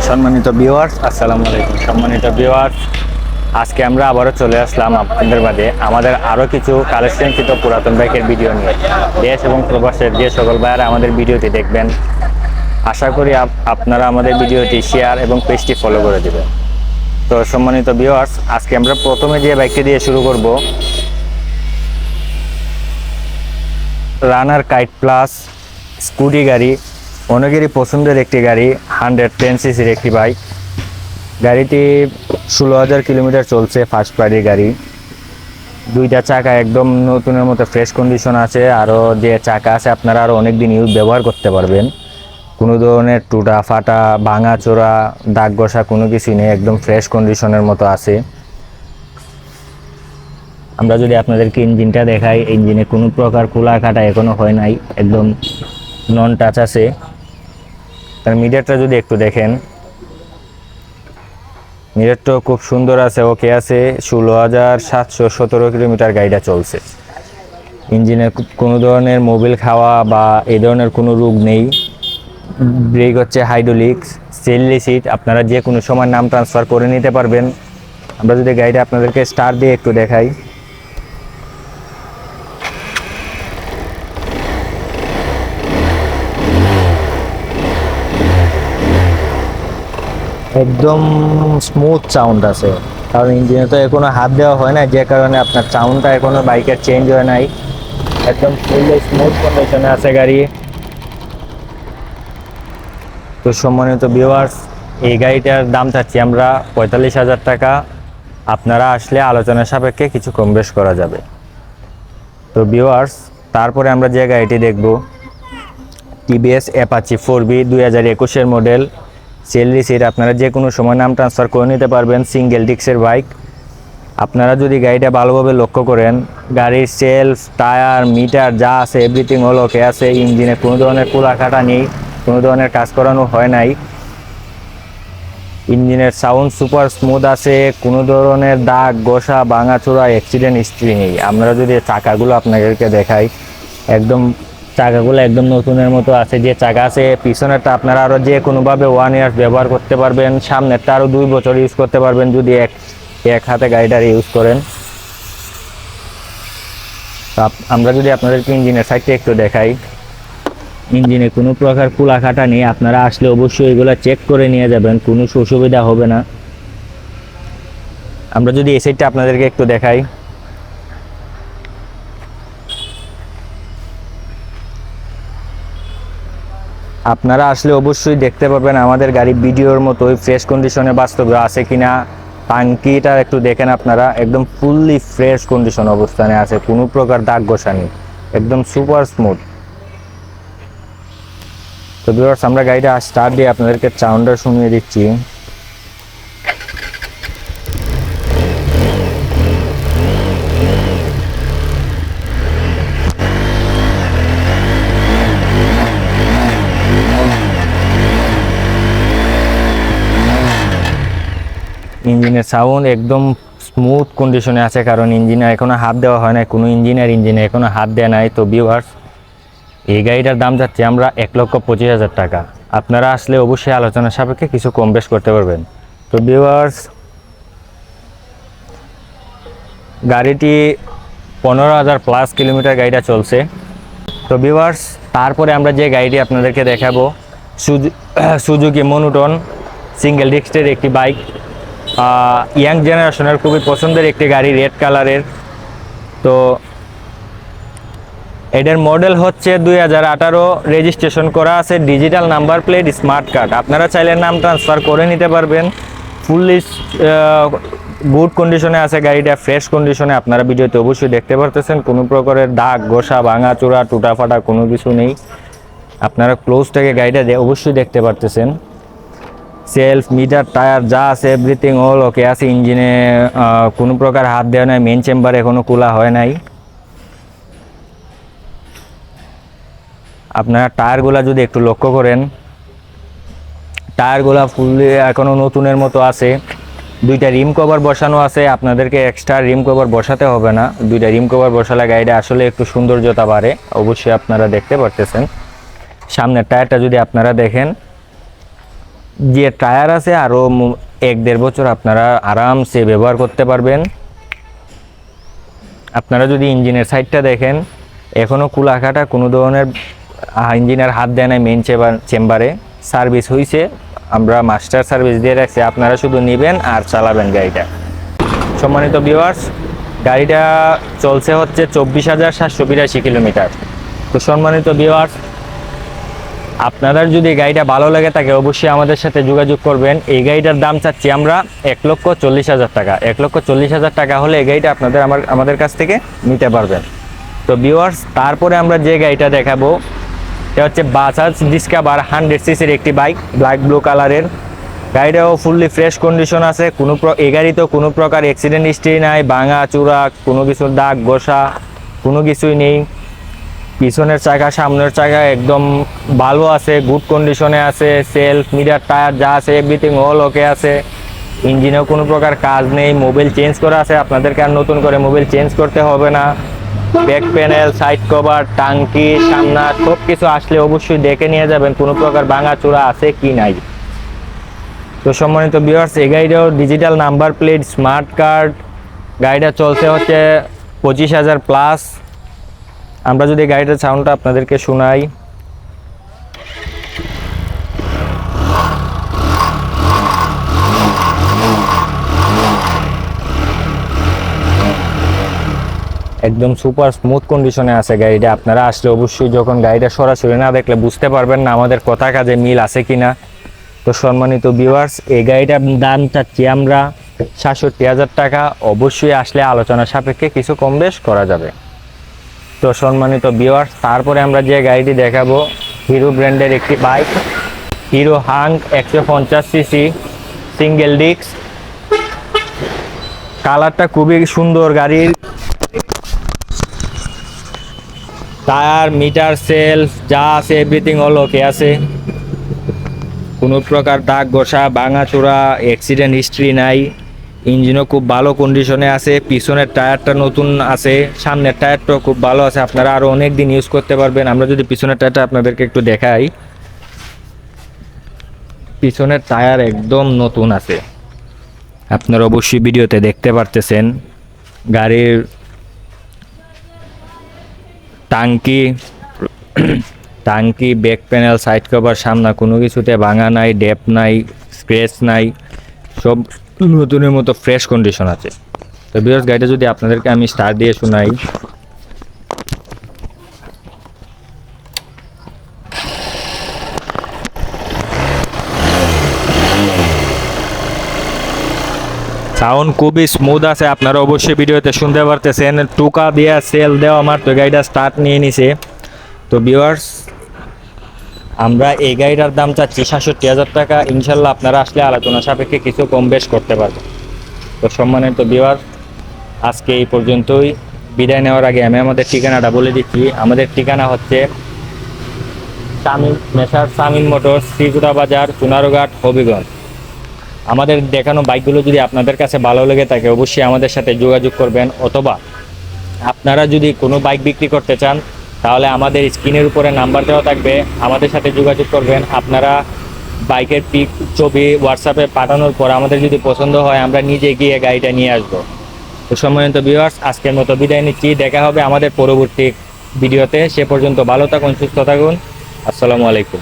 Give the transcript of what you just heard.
সম্মানিত ভিউয়ার্স আসসালামু আলাইকুম। সম্মানিত ভিউয়ার্স আজকে আমরা আবারও চলে আসলাম আপনাদের মাঝে আমাদের আরও কিছু কালেকশনকৃত পুরাতন বাইকের ভিডিও নিয়ে। দেশ এবং প্রবাসের যে সকল ভাইয়ারা আমাদের ভিডিওটি দেখবেন, আশা করি আপ- আপনারা আমাদের ভিডিওটি শেয়ার এবং পেজটি ফলো করে দেবেন। তো সম্মানিত ভিউয়ার্স আজকে আমরা প্রথমে যে বাইকটি দিয়ে শুরু করব রানার কাইট প্লাস স্কুটি গাড়ি অনেকেরই পছন্দের একটি গাড়ি হান্ড্রেড টেন সিসির একটি বাইক গাড়িটি ষোলো হাজার কিলোমিটার চলছে ফার্স্ট পার্টি গাড়ি। দুইটা চাকা একদম নতুনের মতো ফ্রেশ কন্ডিশন আছে আরও যে চাকা আছে, আপনারা আরও অনেক দিন ইউজ ব্যবহার করতে পারবেন। কোনো ধরনের টুটা ফাটা, ভাঙা চোরা, দাগ ঘষা কোনো কিছুই নেই, একদম ফ্রেশ কন্ডিশনের মতো আছে। আমরা যদি আপনাদেরকে ইঞ্জিনটা দেখাই, ইঞ্জিনে কোনো প্রকার খোলা কাটা এখনও হয় নাই, একদম নন টাচ আছে। তার মিটারটা যদি একটু দেখেন। মিটারটাও খুব সুন্দর আছে ওকে আছে। ষোলো হাজার সাতশো সতেরো কিলোমিটার গাড়িটা চলছে। ইঞ্জিনে কো- কোনো ধরনের মোবিল খাওয়া বা এই ধরনের কোনো রোগ নেই। ব্রেক হচ্ছে হাইড্রোলিক্স সেললি সিট আপনারা যে কোনো সময় নাম ট্রান্সফার করে নিতে পারবেন। আমরা যদি গাড়িটা আপনাদেরকে স্টার দিয়ে একটু দেখাই। একদম স্মুথ সাউন্ড আছে। কারণ ইঞ্জিনে তো এখনও হাত দেওয়া হয় না, যে কারণে আপনার সাউন্ডটা এখনও বাইকের চেঞ্জ হয় নাই। একদম ফুললি স্মুথ কন্ডিশনে আছে গাড়ি। তো সম্মানিত ভিউয়ার্স এই গাড়িটার দাম চাচ্ছি আমরা পঁয়তাল্লিশ হাজার টাকা। আপনারা আসলে আলোচনা সাপেক্ষে কিছু কম বেশ করা যাবে। তো ভিউয়ার্স তারপরে আমরা যে গাড়িটি দেখব, টিভিএস অ্যাপাচি ফোর বি দুই হাজার একুশের মডেল সেলরি সিট আপনারা যে কোনো সময় নাম ট্রান্সফার করে নিতে পারবেন সিঙ্গেল ডিক্সের বাইক আপনারা যদি গাড়িটা ভালোভাবে লক্ষ্য করেন, গাড়ির সেলফ টায়ার মিটার যা আছে এভরিথিং হল ওকে আছে, ইঞ্জিনে কোনো ধরনের কুলা কাটা নেই, কোনো ধরনের কাজ করানো হয় নাই। ইঞ্জিনের সাউন্ড সুপার স্মুথ আছে, কোনো ধরনের দাগ গোসা ভাঙাচোরা অ্যাক্সিডেন্ট হিস্ট্রি নেই। আমরা যদি চাকাগুলো আপনাদেরকে দেখাই, একদম চাকাগুলো একদম নতুনের মতো আছে, যে চাকা আছে, পিছনেরটা আপনারা আরও যে কোনোভাবে ওয়ান ইয়ার্স ব্যবহার করতে পারবেন, সামনেরটা আরও দুই বছর ইউজ করতে পারবেন যদি এক এক হাতে গাড়িটার ইউজ করেন। আমরা যদি আপনাদেরকে ইঞ্জিনের সাইডটা একটু দেখাই। ইঞ্জিনে কোনো প্রকার কুলা কাটা নেই, আপনারা আসলে অবশ্যই এগুলো চেক করে নিয়ে যাবেন, কোনো অসুবিধা হবে না। আমরা যদি এই সাইডটা আপনাদেরকে একটু দেখাই। আপনারা আসলে অবশ্যই দেখতে পাবেন আমাদের গাড়ি ভিডিওর মতোই ফ্রেশ কন্ডিশনে বাস্তবে আছে কি না টাঙ্কিটা একটু দেখেন আপনারা, একদম ফুললি ফ্রেশ কন্ডিশন অবস্থানে আছে, কোনো প্রকার দাগ ঘষা নেই, একদম সুপার স্মুথ তো বিভার্স আমরা গাড়িটা স্টার্ট দিয়ে আপনাদেরকে চাউন্ডার শুনিয়ে দিচ্ছি। ইঞ্জিনের সাউন্ড একদম স্মুথ কন্ডিশনে আছে, কারণ ইঞ্জিনে এখনও হাত দেওয়া হয় না কোনো ইঞ্জিনিয়ার ইঞ্জিনে এখনও হাত দেওয়া নাই। তো ভিউয়ার্স এই গাড়িটার দাম যাচ্ছে আমরা এক লক্ষ পঁচিশ হাজার টাকা। আপনারা আসলে অবশ্যই আলোচনা সাপেক্ষে কিছু কম বেশ করতে পারবেন। তো ভিউয়ার্স গাড়িটি পনেরো হাজার প্লাস কিলোমিটার গাড়িটা চলছে। তো ভিউয়ার্স তারপরে আমরা যে গাড়িটি আপনাদেরকে দেখাবো, সুজু- সুজুকি মনুটন সিঙ্গেল ডিস্কের একটি বাইক ইয়াং জেনারেশনের খুবই পছন্দের একটি গাড়ি রেড কালারের তো এটার মডেল হচ্ছে দুই হাজার আঠারো রেজিস্ট্রেশন করা আছে digital number plate smart card আপনারা চাইলে নাম ট্রান্সফার করে নিতে পারবেন। ফুললি গুড কন্ডিশনে আছে গাড়িটা ফ্রেশ কন্ডিশনে আপনারা ভিডিওতে অবশ্যই দেখতে পারতেছেন, কোনো প্রকারের দাগ, ঘষা, ভাঙা চূড়া টুটা ফাটা কোনো কিছু নেই। আপনারা ক্লোজ থেকে গাড়িটা অবশ্যই দেখতে পারতেছেন। সেলফ, মিটার, টায়ার, যা আছে এভরিথিং অল ওকে আছে। ইঞ্জিনে কোনো প্রকার হাত দেওয়া নাই মেন চেম্বার এখনও খোলা হয় নাই। আপনারা টায়ারগুলো যদি একটু লক্ষ্য করেন, টায়ারগুলো ফুললি এখনও নতুনের মতো আছে। দুইটা রিম কভার বসানো আছে, আপনাদেরকে এক্সট্রা রিম কভার বসাতে হবে না। দুইটা রিম কভার বসালে গাড়িটা আসলে একটু সৌন্দর্যতা বাড়ে, অবশ্যই আপনারা দেখতে পারতেছেন। সামনের টায়ারটা যদি আপনারা দেখেন যে টায়ার আছে আরও এক দেড় বছর আপনারা আরামসে ব্যবহার করতে পারবেন। আপনারা যদি ইঞ্জিনের সাইডটা দেখেন এখনও কুলাকাটা কোনো ধরনের ইঞ্জিনের হাত দেয় নাই মেন চেম্বারে সার্ভিস হয়েছে আমরা মাস্টার সার্ভিস দিয়ে রাখছি। আপনারা শুধু নেবেন আর চালাবেন গাড়িটা। সম্মানিত ভিউয়ার্স গাড়িটা চলছে হচ্ছে চব্বিশ হাজার সাতশো বিরাশি কিলোমিটার। তো সম্মানিত ভিউয়ার্স আপনাদের যদি গাড়িটা ভালো লাগে থাকে, অবশ্যই আমাদের সাথে যোগাযোগ করবেন। এই গাড়িটার দাম চাচ্ছি আমরা এক লক্ষ চল্লিশ হাজার টাকা। এক লক্ষ চল্লিশ হাজার টাকা হলে এই গাড়িটা আপনাদের আমার, আমাদের কাছ থেকে নিতে পারবেন। তো ভিউয়ার্স তারপরে আমরা যে গাড়িটা দেখাবো, এটা হচ্ছে বাজাজ ডিসকাভার হান্ড্রেড সিসির একটি বাইক ব্ল্যাক ব্লু কালারের গাড়িটাও ফুললি ফ্রেশ কন্ডিশন আছে, কোনো এই গাড়িতেও কোনো প্রকার অ্যাক্সিডেন্ট হিস্ট্রি নাই, ভাঙা চূড়া কোনো কিছুর দাগ, ঘষা, কোনো কিছুই নেই। পিছনের চাকা, সামনের চাকা একদম ভালো আছে গুড কন্ডিশনে আছে সেলফ মিটার টায়ার যা আছে এভরিথিং অল ওকে আছে। ইঞ্জিনেও কোনো প্রকার কাজ নেই মোবাইল চেঞ্জ করা আছে, আপনাদেরকে আর নতুন করে মোবাইল চেঞ্জ করতে হবে না। ব্যাক প্যানেল সাইড কভার টাঙ্কি, সামনা সব কিছু আসলে অবশ্যই দেখে নিয়ে যাবেন, কোনো প্রকার ভাঙা চূড়া আছে কি নাই। তো সম্মানিত ভিউয়ার্স এই গাড়িটাও digital number plate smart card গাড়িটা চলছে হচ্ছে পঁচিশ হাজার প্লাস আমরা যদি গাড়িটার সাউন্ডটা আপনাদেরকে শোনাই। একদম সুপার স্মুথ কন্ডিশনে আছে গাড়িটা। আপনারা আসলে অবশ্যই যখন গাড়িটা সরাসরি না দেখলে বুঝতে পারবেন না আমাদের কথা কাজে মিল আছে কিনা। তো সম্মানিত ভিউয়ার্স এই গাড়িটার দাম চাচ্ছি আমরা? সাতষট্টি হাজার টাকা। অবশ্যই আসলে আলোচনা সাপেক্ষে কিছু কম বেশ করা যাবে। তো সম্মানিত বিওয়ার্স তারপরে আমরা যে গাড়িটি দেখাবো হিরো ব্র্যান্ডের একটি বাইক হিরো হাঙ্ক একশো পঞ্চাশ সিসি সিঙ্গেল ডিস্ক কালারটা খুবই সুন্দর গাড়ির। টায়ার মিটার সেলফ যা আছে এভরিথিং অল ওকে আছে। কোনো প্রকার দাগ ঘষা, ভাঙাচোরা অ্যাক্সিডেন্ট হিস্ট্রি নাই। ইঞ্জিনও খুব ভালো কন্ডিশনে আছে, পিছনের টায়ারটা নতুন আছে, সামনের টায়ারটাও খুব ভালো আছে, আপনারা আরও অনেক দিন ইউজ করতে পারবেন। আমরা যদি পিছনের টায়ারটা আপনাদেরকে একটু দেখাই। পিছনের টায়ার একদম নতুন আছে। আপনারা অবশ্যই ভিডিওতে দেখতে পারতেছেন। গাড়ির টাঙ্কি টাঙ্কি ব্যাক প্যানেল সাইড কভার সামনা কোনো কিছুতে ভাঙা নাই ডেপ নাই স্ক্র্যাচ নাই, সব নতুনের মতো ফ্রেশ কন্ডিশন আছে। তো বিকজ গাড়িটা যদি আপনাদেরকে আমি স্টার দিয়ে শোনাই। সাউন্ড খুবই স্মুথ আছে, আপনারা অবশ্যই ভিডিওতে শুনতে পারতেছেন। টুকা দিয়ে সেল দেওয়া আমার তো গাড়িটা স্টার্ট নিয়ে নিছে। তো ভিউয়ার্স আমরা এই গাড়িটার দাম চাচ্ছি সাতষট্টি হাজার টাকা। ইনশাল্লাহ আপনারা আসলে আলোচনা সাপেক্ষে কিছু কম বেশ করতে পারবেন। তো সম্মানিত ভিউয়ার আজকে এই পর্যন্তই। বিদায় নেওয়ার আগে আমি আমাদের ঠিকানাটা বলে দিচ্ছি। আমাদের ঠিকানা হচ্ছে সামিন মেসার সামিন মোটরস শ্রীগুড়া বাজার চুনারঘাট হবিগঞ্জ। আমাদের দেখানো বাইকগুলো যদি আপনাদের কাছে ভালো লেগে থাকে, অবশ্যই আমাদের সাথে যোগাযোগ করবেন অথবা আপনারা যদি কোনো বাইক বিক্রি করতে চান তাহলে আমাদের স্ক্রিনের উপরে নাম্বার দেওয়া থাকবে। আমাদের সাথে যোগাযোগ করবেন। আপনারা বাইকের পিক, ছবি হোয়াটসঅ্যাপে পাঠানোর পর আমাদের যদি পছন্দ হয়, আমরা নিজে গিয়ে গাড়িটা নিয়ে আসব। তো সম্মানিত ভিউয়ার্স আজকের মতো বিদায় নিচ্ছি। দেখা হবে আমাদের পরবর্তী ভিডিওতে। সে পর্যন্ত ভালো থাকুন, সুস্থ থাকুন। আসসালামু আলাইকুম।